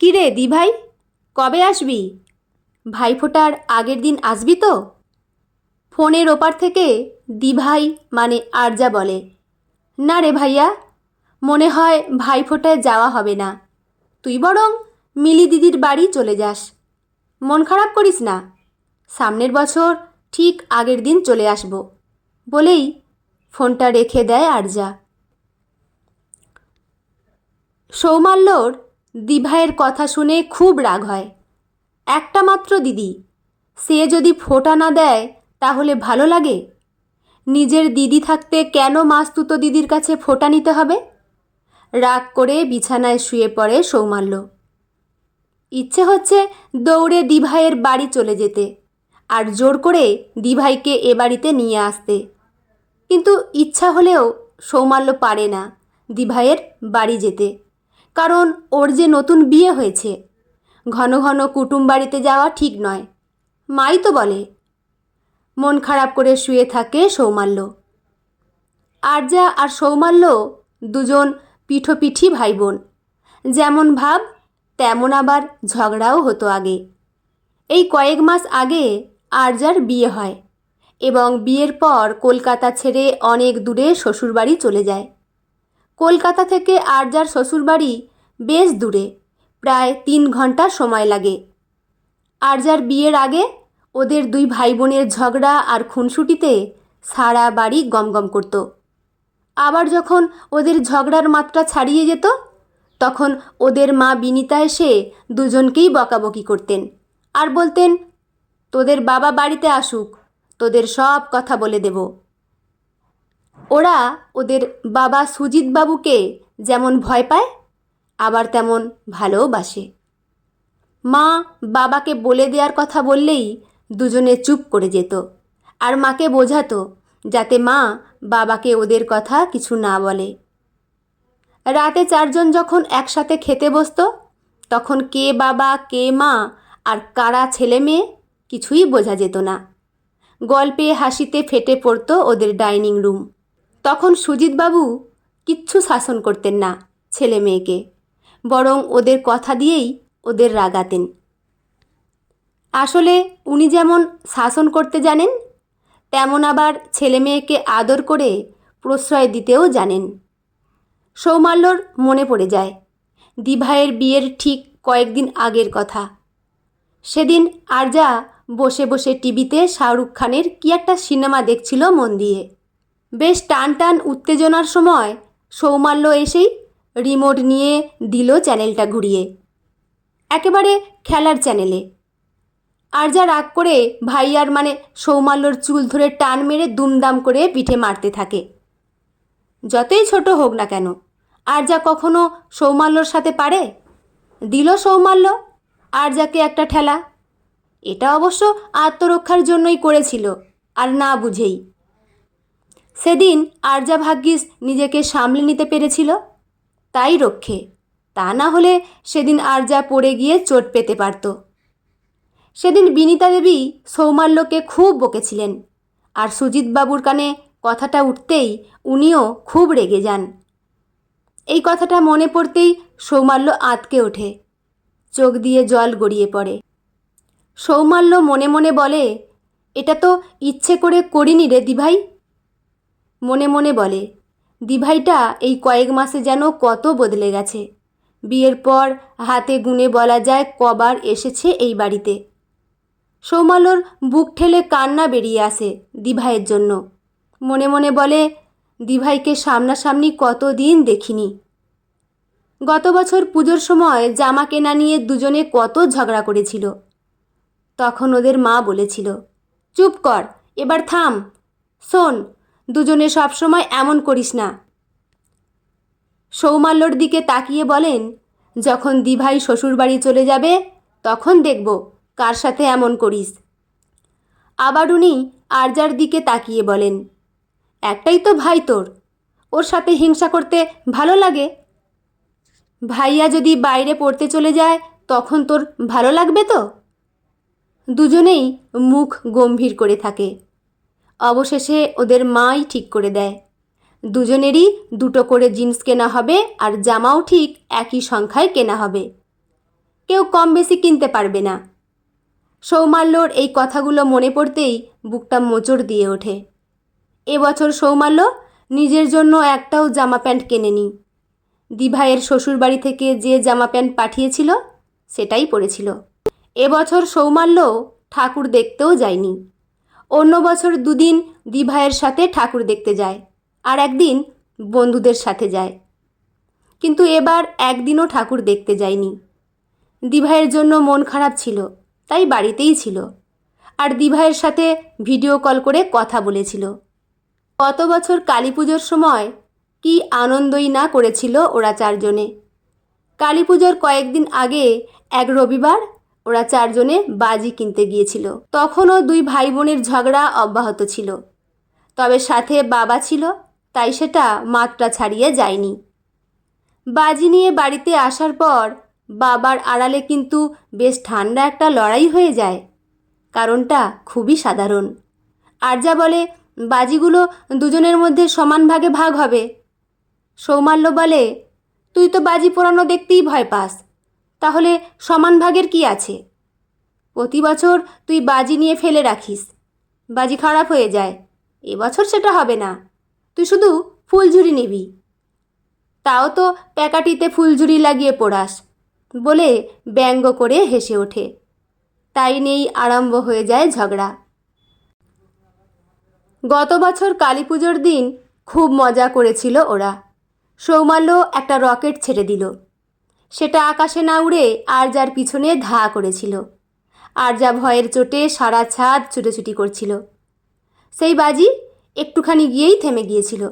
কিরে দি ভাই কবে আসবি? ভাইফোঁটার আগের দিন আসবি তো? ফোনের ওপার থেকে দিভাই মানে আরজা বলে। না রে ভাইয়া, মনে হয় ভাইফোঁটায় যাওয়া হবে না। তুই বরং মিলি দিদির বাড়ি চলে যাস। মন খারাপ করিস না। সামনের বছর ঠিক আগের দিন চলে আসব, বলেই ফোনটা রেখে দেয় আরজা। সৌমাল্যর দিভাইয়ের কথা শুনে খুব রাগ হয়। একটা মাত্র দিদি, সে যদি ফোঁটা না দেয় তাহলে ভালো লাগে? নিজের দিদি থাকতে কেন মাস্তুতো দিদির কাছে ফোঁটা নিতে হবে? রাগ করে বিছানায় শুয়ে পড়ে সৌমাল্য। ইচ্ছে হচ্ছে দৌড়ে দিভাইয়ের বাড়ি চলে যেতে আর জোর করে দিভাইকে এ বাড়িতে নিয়ে আসতে। কিন্তু ইচ্ছা হলেও সৌমাল্য পারে না দিভাইয়ের বাড়ি যেতে। কারণ ওর যে নতুন বিয়ে হয়েছে। ঘন ঘন কুটুম বাড়িতে যাওয়া ঠিক নয়। মাই তো বলে, মন খারাপ করে শুয়ে থাকে সৌমাল্য। আরজা আর সৌমাল্য দুজন পিঠোপিঠি ভাই বোন যেমন ভাব, তেমন আবার ঝগড়াও হতো আগে। এই কয়েক মাস আগে আরজার বিয়ে হয় এবং বিয়ের পর কলকাতা ছেড়ে অনেক দূরে শ্বশুরবাড়ি চলে যায়। কলকাতা থেকে আরজার শ্বশুরবাড়ি বেশ দূরে, প্রায় তিন ঘণ্টা সময় লাগে। আরজার বিয়ের আগে ওদের দুই ভাই বোনের ঝগড়া আর খুনসুটিতে সারা বাড়ি গমগম করত। আবার যখন ওদের ঝগড়ার মাত্রা ছাড়িয়ে যেত, তখন ওদের মা বিনিতা এসে দুজনকেই বকাবকি করতেন আর বলতেন, তোদের বাবা বাড়িতে আসুক, তোদের সব কথা বলে দেব। ওরা ওদের বাবা সুজিত বাবুকে যেমন ভয় পায়, আবার তেমন ভালোবাসে মা বাবাকে বলে দেওয়ার কথা বললেই দুজনে চুপ করে যেত আর মাকে বোঝাতো যাতে মা বাবাকে ওদের কথা কিছু না বলে। রাতে চারজন যখন একসাথে খেতে বসতো, তখন কে বাবা, কে মা আর কারা ছেলে মেয়ে কিছুই বোঝা যেত না। গল্পে হাসিতে ফেটে পড়তো ওদের ডাইনিং রুম। তখন সুজিতবাবু কিচ্ছু শাসন করতেন না ছেলে মেয়েকে, বরং ওদের কথা দিয়েই ওদের রাগাতেন। আসলে উনি যেমন শাসন করতে জানেন, তেমন আবার ছেলে মেয়েকে আদর করে প্রশ্রয় দিতেও জানেন। সৌমাল্যর মনে পড়ে যায়, দিভাইয়ের বিয়ের ঠিক কয়েকদিন আগের কথা। সেদিন আরজা বসে বসে টিভিতে শাহরুখ খানের কি একটা সিনেমা দেখছিল মন দিয়ে। বেশ টান টান উত্তেজনার সময় সৌমাল্য এসেই রিমোট নিয়ে দিল চ্যানেলটা ঘুরিয়ে। একেবারে খেলার চ্যানেলে। আর যা রাগ করে ভাইয়ার মানে সৌমাল্যর চুল ধরে টান মেরে দুমদাম করে পিঠে মারতে থাকে। যতই ছোট হোক না কেন, আর যা কখনো সৌমাল্যর সাথে পারে? দিল সৌমাল্য, আর যাকে একটা ঠেলা। এটা অবশ্য আত্মরক্ষার জন্যই করেছিল, আর না বুঝেই। সেদিন আর্যা ভাগ্যিস নিজেকে সামলে নিতে পেরেছিল। তাই রক্ষে, তা না হলে সেদিন আর্যা পড়ে গিয়ে চোট পেতে পারত। সেদিন বিনিতা দেবী সৌমাল্যকে খুব বকেছিলেন। আর সুজিত বাবুর কানে কথাটা উঠতেই উনিও খুব রেগে যান। এই কথাটা মনে পড়তেই সৌমাল্য আঁতকে ওঠে। চোখ দিয়ে জল গড়িয়ে পড়ে। সৌমাল্য মনে মনে বলে, এটা তো ইচ্ছে করে করিনি রে দিভাই। মনে মনে বলে, দিভাইটা এই কয়েক মাসে যেন কত বদলে গেছে। বিয়ের পর হাতে গুনে বলা যায় কবার এসেছে এই বাড়িতে। সৌমালোর বুক ঠেলে কান্না বেরিয়ে আসে দিভাইয়ের জন্য। মনে মনে বলে, দিভাইকে সামনাসামনি কতদিন দেখিনি। গত বছর পুজোর সময় জামা কেনা নিয়ে দুজনে কত ঝগড়া করেছিল। তখন ওদের মা বলেছিল, চুপ কর, এবার থাম, শোন দুজনে সবসময় এমন করিস না। সৌমাল্যর দিকে তাকিয়ে বলেন, যখন দিভাই শ্বশুরবাড়ি চলে যাবে, তখন দেখব কার সাথে এমন করিস। আবার উনি আরজার দিকে তাকিয়ে বলেন, একটাই তো ভাই তোর, ওর সাথে হিংসা করতে ভালো লাগে? ভাইয়া যদি বাইরে পড়তে চলে যায়, তখন তোর ভালো লাগবে তো? দুজনেই মুখ গম্ভীর করে থাকে। অবশেষে ওদের মাই ঠিক করে দেয়। দুজনেরই দুটো করে জিন্স কেনা হবে আর জামাও ঠিক একই সংখ্যায় কেনা হবে। কেউ কম বেশি কিনতে পারবে না। সৌমাল্যর এই কথাগুলো মনে পড়তেই বুকটা মোচড় দিয়ে ওঠে। এবছর সৌমাল্য নিজের জন্য একটাও জামা প্যান্ট কেনেনি। দিভাইয়ের শ্বশুরবাড়ি থেকে যে জামা প্যান্ট পাঠিয়েছিল, সেটাই পরেছিল। এবছর সৌমাল্য ঠাকুর দেখতেও যায়নি। অন্য বছর দুদিন দিভাইয়ের সাথে ঠাকুর দেখতে যায় আর একদিন বন্ধুদের সাথে যায়। কিন্তু এবার একদিনও ঠাকুর দেখতে যায়নি। দিভাইয়ের জন্য মন খারাপ ছিল, তাই বাড়িতেই ছিল আর দিভাইয়ের সাথে ভিডিও কল করে কথা বলেছিল। গত বছর কালী পুজোর সময় কি আনন্দই না করেছিল ওরা চারজনে। কালী পুজোর কয়েকদিন আগে এক রবিবার ওরা চারজনে বাজি কিনতে গিয়েছিল। তখনও দুই ভাই বোনের ঝগড়া অব্যাহত ছিল। তবে সাথে বাবা ছিল, তাই সেটা মাত্রা ছাড়িয়ে যায়নি। বাজি নিয়ে বাড়িতে আসার পর বাবার আড়ালে কিন্তু বেশ ঠান্ডা একটা লড়াই হয়ে যায়। কারণটা খুবই সাধারণ। আরজা বলে, বাজিগুলো দুজনের মধ্যে সমান ভাগে ভাগ হবে। সৌমাল্য বলে, তুই তো বাজি পোড়ানো দেখতেই ভয় পাস। তাহলে সমান ভাগের কি আছে? প্রতি বছর তুই বাজি নিয়ে ফেলে রাখিস। বাজি খারাপ হয়ে যায়। এবছর সেটা হবে না। তুই শুধু ফুলঝুরি নিবি। তাও তো প্যাকাটিতে ফুলঝুরি লাগিয়ে পড়াস বলে ব্যঙ্গ করে হেসে ওঠে। তাই নিয়েই আরম্ভ হয়ে যায় ঝগড়া। গত বছর কালী পুজোর দিন খুব মজা করেছিল ওরা। সৌমাল্য একটা রকেট ছেড়ে দিল। সেটা আকাশে না উড়ে আর যার পিছনে ধা করেছিল। আর যা ভয়ের চোটে সারা ছাদ ছুটোছুটি করছিল। সেই বাজি একটুখানি গিয়েই থেমে গিয়েছিল।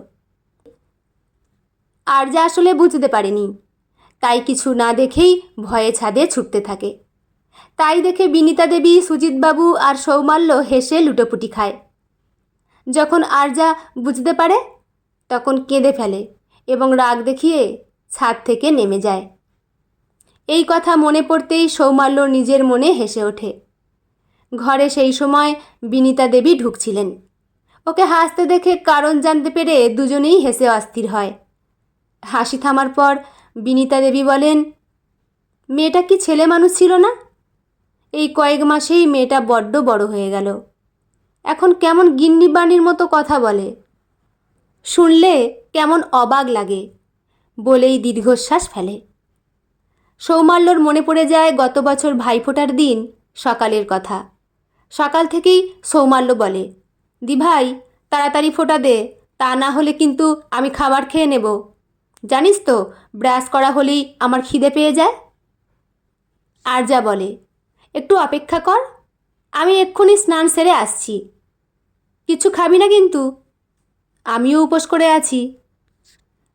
আর যা আসলে বুঝতে পারেনি। তাই কিছু না দেখেই ভয়ে ছাদে ছুটতে থাকে। তাই দেখে বিনিতা দেবী, সুজিতবাবু আর সৌমাল্য হেসে লুটোপুটি খায়। যখন আরজা বুঝতে পারে, তখন কেঁদে ফেলে এবং রাগ দেখিয়ে ছাদ থেকে নেমে যায়। এই কথা মনে পড়তেই সৌমাল্য নিজের মনে হেসে ওঠে। ঘরে সেই সময় বিনিতা দেবী ঢুকছিলেন। ওকে হাসতে দেখে কারণ জানতে পেরে দুজনেই হেসে অস্থির হয়। হাসি থামার পর বিনিতা দেবী বলেন, মেয়েটা কি ছেলে মানুষ ছিল না? এই কয়েক মাসেই মেয়েটা বড্ড বড় হয়ে গেল। এখন কেমন গিন্নি বাণীর মতো কথা বলে। শুনলে কেমন অবাক লাগে, বলেই দীর্ঘশ্বাস ফেলে। সৌমাল্যর মনে পড়ে যায় গত বছর ভাইফোঁটার দিন, সকালের কথা। সকাল থেকেই সৌমাল্য বলে দি ভাই তাড়াতাড়ি ফোঁটা দে, তা না হলে কিন্তু আমি খাবার খেয়ে নেব। জানিস তো, ব্রাশ করা হলেই আমার খিদে পেয়ে যায়? আর যা বলে, একটু অপেক্ষা কর, আমি এক্ষুনি স্নান সেরে আসছি। কিছু খাবি না কিন্তু? আমিও উপোস করে আছি।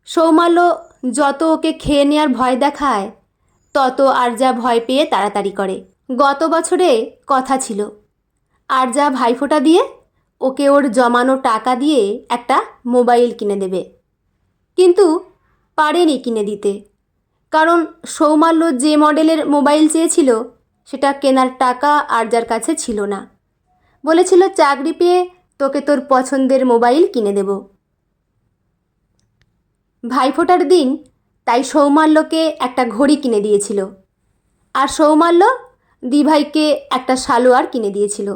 সৌমাল্য যত ওকে খেয়ে নেওয়ার ভয় দেখায় তত আরজা ভয় পেয়ে তাড়াতাড়ি করে। গত বছরে কথা ছিল আর আরজা ভাইফোঁটা দিয়ে ওকে ওর জমানো টাকা দিয়ে একটা মোবাইল কিনে দেবে। কিন্তু পারেনি কিনে দিতে। কারণ সৌমাল্য যে মডেলের মোবাইল চেয়েছিল, সেটা কেনার টাকা আরজার কাছে ছিল না। বলেছিল, চাকরি পেয়ে তোকে তোর পছন্দের মোবাইল কিনে দেব। ভাইফোঁটার দিন তাই সৌমাল্যকে একটা ঘড়ি কিনে দিয়েছিল। আর সৌমাল্য দিভাইকে একটা সালোয়ার কিনে দিয়েছিল।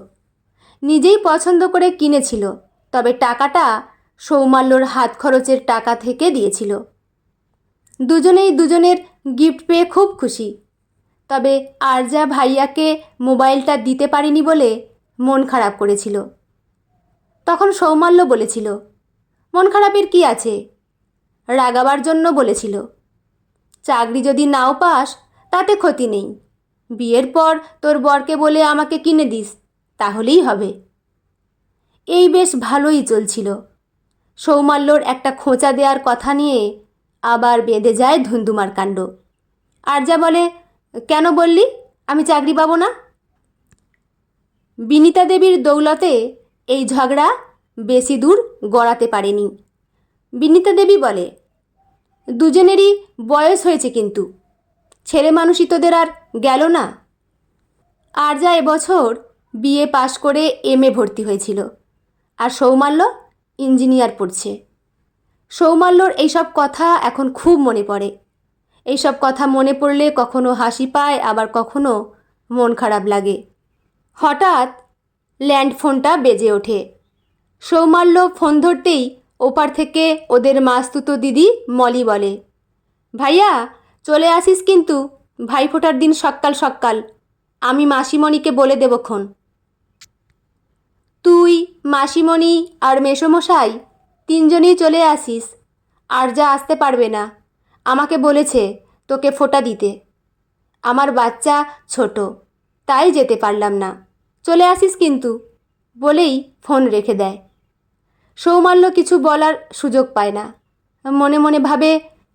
নিজেই পছন্দ করে কিনেছিল, তবে টাকাটা সৌমাল্যর হাত খরচের টাকা থেকে দিয়েছিল। দুজনেই দুজনের গিফট পেয়ে খুব খুশি। তবে আরজা ভাইয়াকে মোবাইলটা দিতে পারিনি বলে মন খারাপ করেছিল। তখন সৌমাল্য বলেছিল, মন খারাপের কি আছে? রাগাবার জন্য বলেছিল চাকরি যদি নাও পাস, তাতে ক্ষতি নেই। বিয়ের পর তোর বরকে বলে আমাকে কিনে দিস, তাহলেই হবে। এই বেশ ভালোই চলছিল। সৌমাল্যর একটা খোঁচা দেওয়ার কথা নিয়ে আবার বেঁধে যায় ধুন্দুমার কাণ্ড। আর যা বলে, কেন বললি? আমি চাকরি পাবো না? বিনিতা দেবীর দৌলতে এই ঝগড়া বেশি দূর গড়াতে পারেনি। বিনিতা দেবী বলে দুজনেরই বয়স হয়েছে কিন্তু। ছেলে মানুষই তোদের আর গেল না। আর যা এবছর বিএ পাশ করে এম এ ভর্তি হয়েছিল। আর সৌমাল্য ইঞ্জিনিয়ার পড়ছে। সৌমাল্যর এইসব কথা এখন খুব মনে পড়ে। এইসব কথা মনে পড়লে কখনো হাসি পায়, আবার কখনো মন খারাপ লাগে। হঠাৎ ল্যান্ড ফোনটা বেজে ওঠে। সৌমাল্য ফোন ধরতেই ওপার থেকে ওদের মাস্তুতো দিদি মলি বলে। ভাইয়া, চলে আসিস কিন্তু। ভাইফোঁটার দিন সকাল সকাল। আমি মাসিমণিকে বলে দেবক্ষণ তুই, মাসিমণি আর মেসোমশাই তিনজনেই চলে আসিস। আর যা আসতে পারবে না। আমাকে বলেছে তোকে ফোঁটা দিতে। আমার বাচ্চা ছোট, তাই যেতে পারলাম না। চলে আসিস কিন্তু। বলেই ফোন রেখে দেয়। সৌমাল্য কিছু বলার সুযোগ পায় না। মনে মনে ভাবে,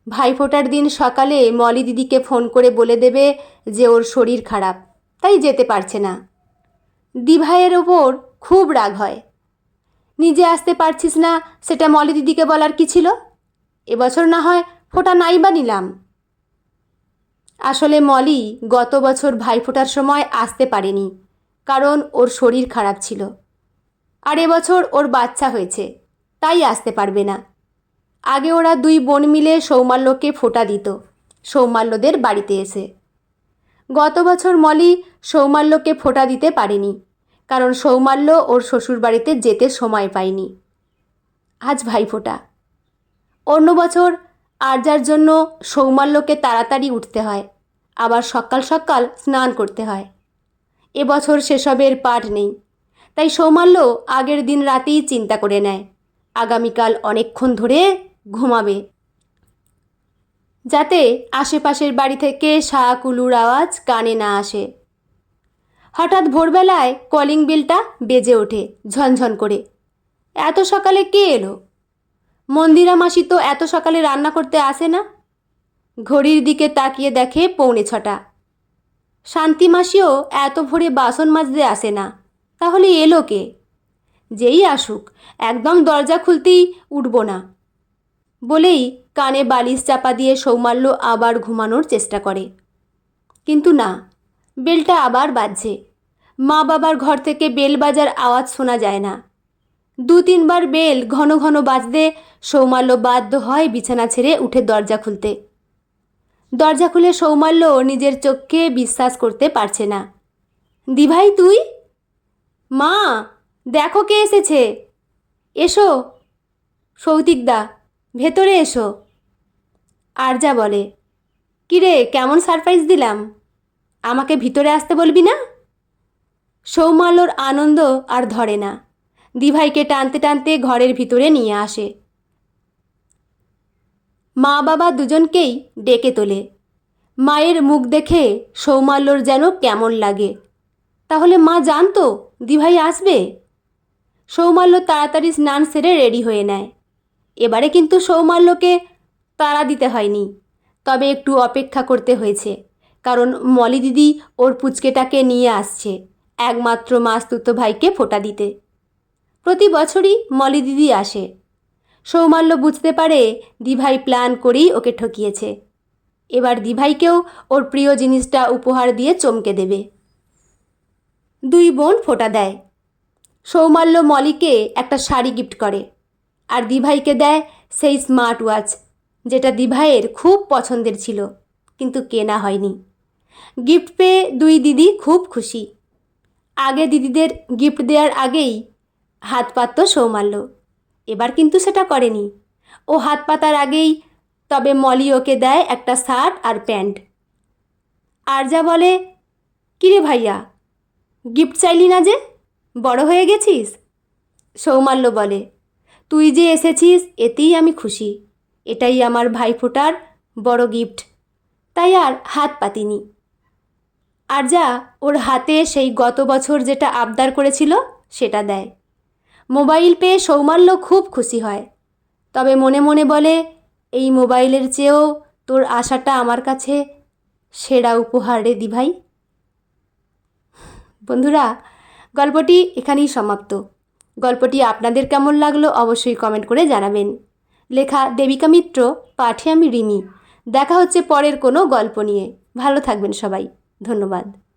ভাইফোঁটার দিন সকালে মলি দিদিকে ফোন করে বলে দেবে যে ওর শরীর খারাপ, তাই যেতে পারছে না। দিভাইয়ের ওপর খুব রাগ হয়। নিজে আসতে পারছিস না, সেটা মলি দিদিকে বলার কি ছিল? এবছর না হয় ফোঁটা নাই বা নিলাম। আসলে মলি গত বছর ভাইফোঁটার সময় আসতে পারেনি, কারণ ওর শরীর খারাপ ছিল। আর এবছর ওর বাচ্চা হয়েছে, তাই আসতে পারবে না। আগে ওরা দুই বোন মিলে সৌমাল্যকে ফোঁটা দিত, সৌমাল্যদের বাড়িতে এসে। গত বছর মলি সৌমাল্যকে ফোঁটা দিতে পারেনি, কারণ সৌমাল্য ওর শ্বশুর বাড়িতে যেতে সময় পায়নি। আজ ভাইফোঁটা অন্য বছর আর্যার জন্য সৌমাল্যকে তাড়াতাড়ি উঠতে হয়, আবার সকাল সকাল স্নান করতে হয়। এবছর সেসবের পাঠ নেই। তাই সৌমাল্য আগের দিন রাতেই চিন্তা করে নেয়। আগামীকাল অনেকক্ষণ ধরে ঘুমাবে। যাতে আশেপাশের বাড়ি থেকে শাকুলুর আওয়াজ কানে না আসে। হঠাৎ ভোরবেলায় কলিং বিলটা বেজে ওঠে ঝনঝন করে। এত সকালে কে এলো? মন্দিরা মাসি তো এত সকালে রান্না করতে আসে না। ঘড়ির দিকে তাকিয়ে দেখে পৌনে ছটা। শান্তি মাসিও এত ভোরে বাসন মাজতে আসে না। তাহলে এলো কে? যেই আসুক, একদম দরজা খুলতেই উঠব না। বলেই কানে বালিশ চাপা দিয়ে সৌমাল্য আবার ঘুমানোর চেষ্টা করে। কিন্তু না, বেলটা আবার বাজছে। মা বাবার ঘর থেকে বেল বাজার আওয়াজ শোনা যায় না। দু তিনবার বেল ঘন ঘন বাজতে সৌমাল্য বাধ্য হয় বিছানা ছেড়ে উঠে দরজা খুলতে। দরজা খুলে সৌমাল্য নিজের চোখকে বিশ্বাস করতে পারছে না। দিভাই, তুই? মা, দেখো কে এসেছে। এসো সৌতিকদা ভেতরে এসো। আরজা বলে, কিরে, কেমন সারপ্রাইজ দিলাম? আমাকে ভিতরে আসতে বলবি না? সৌমাল্যর আনন্দ আর ধরে না। দিভাইকে টানতে টানতে ঘরের ভিতরে নিয়ে আসে। মা বাবা দুজনকেই ডেকে তোলে। মায়ের মুখ দেখে সৌমাল্যর যেন কেমন লাগে। তাহলে মা জানতো দিভাই আসবে? সৌমাল্য তাড়াতাড়ি স্নান সেরে রেডি হয়ে নেয়। এবারে কিন্তু সৌমাল্যকে তাড়া দিতে হয়নি। তবে একটু অপেক্ষা করতে হয়েছে। কারণ মলি দিদি ওর পুচকেটাকে নিয়ে আসছে একমাত্র মাস্তুতো ভাইকে ফোঁটা দিতে। প্রতি বছরই মলি দিদি আসে। সৌমাল্য বুঝতে পারে দিভাই প্ল্যান করেই ওকে ঠকিয়েছে। এবার দিভাইকেও ওর প্রিয় জিনিসটা উপহার দিয়ে চমকে দেবে। দুই বোন ফোঁটা দেয়। সৌমাল্য মলিকে একটা শাড়ি গিফট করে আর দিভাইকে দেয় সেই স্মার্ট ওয়াচ, যেটা দিভাইয়ের খুব পছন্দের ছিল, কিন্তু কেনা হয়নি। গিফট পেয়ে দুই দিদি খুব খুশি। আগে দিদিদের গিফট দেওয়ার আগেই হাত পাতত সৌমাল্য। এবার কিন্তু সেটা করেনি। ও হাত পাতার আগেই তবে মলি ওকে দেয় একটা শার্ট আর প্যান্ট। আর যা বলে, কিরে ভাইয়া গিফট চাইলি না যে? বড় হয়ে গেছিস? সৌমাল্য বলে, তুই যে এসেছিস, এতেই আমি খুশি। এটাই আমার ভাইফোঁটার বড় গিফট। তাই আর হাত পাতিনি। আর যা, ওর হাতে সেই গত বছর যেটা আবদার করেছিল, সেটা দেয়। মোবাইল পেয়ে সৌমাল্য খুব খুশি হয়। তবে মনে মনে বলে, এই মোবাইলের চেয়েও তোর আশাটা আমার কাছে সেরা উপহার রে দিভাই। বন্ধুরা, গল্পটি এখানেই সমাপ্ত। গল্পটি আপনাদের কেমন লাগল অবশ্যই কমেন্ট করে জানাবেন। লেখা দেবিকা মিত্র, পাঠে আমি রিমি। দেখা হচ্ছে পরের কোনো গল্প নিয়ে। ভালো থাকবেন সবাই। ধন্যবাদ।